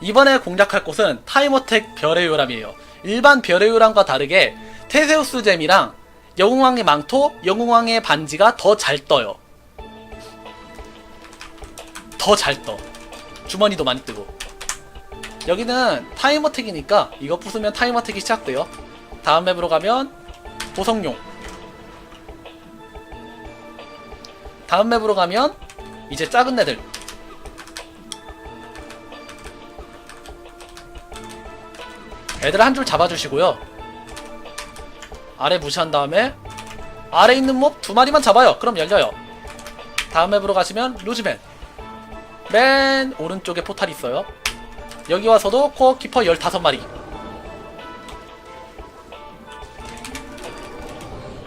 이번에 공략할 곳은 타임어택 별의 요람이에요. 일반 별의 요람과 다르게 테세우스 잼이랑 영웅왕의 망토, 영웅왕의 반지가 더 잘 떠요. 더 잘 떠. 주머니도 많이 뜨고. 여기는 타임어택이니까 이거 부수면 타임어택이 시작돼요. 다음 맵으로 가면 보석용. 다음 맵으로 가면 이제 작은 애들. 애들 한 줄 잡아주시고요. 아래 무시한 다음에 아래 있는 몹 두 마리만 잡아요. 그럼 열려요. 다음 맵으로 가시면 루즈맨. 맨 오른쪽에 포탈 있어요. 여기 와서도 코어 키퍼 15마리.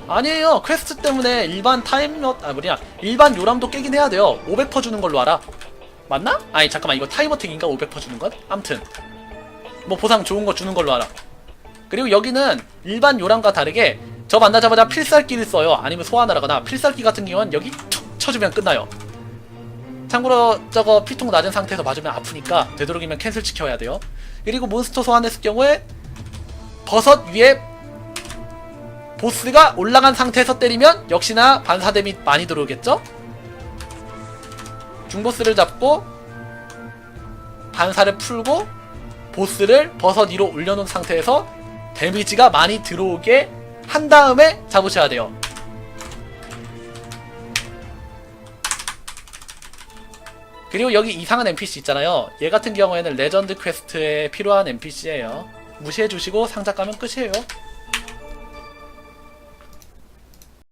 아니에요. 퀘스트 때문에 일반 타임넛, 아, 뭐냐. 일반 요람도 깨긴 해야 돼요. 500% 주는 걸로 알아. 맞나? 아니, 잠깐만. 이거 타임어택인가? 500% 주는 건? 암튼. 뭐 보상 좋은 거 주는 걸로 알아. 그리고 여기는 일반 요람과 다르게 저 만나자마자 필살기를 써요. 아니면 소환을 하거나 필살기 같은 경우는 여기 툭 쳐주면 끝나요. 참고로 저거 피통 낮은 상태에서 맞으면 아프니까 되도록이면 캔슬 시켜야 돼요. 그리고 몬스터 소환했을 경우에 버섯 위에 보스가 올라간 상태에서 때리면 역시나 반사 데미 많이 들어오겠죠? 중보스를 잡고 반사를 풀고 보스를 버섯 위로 올려놓은 상태에서 데미지가 많이 들어오게 한 다음에 잡으셔야 돼요. 그리고 여기 이상한 NPC 있잖아요. 얘 같은 경우에는 레전드 퀘스트에 필요한 NPC예요. 무시해 주시고 상자 까면 끝이에요.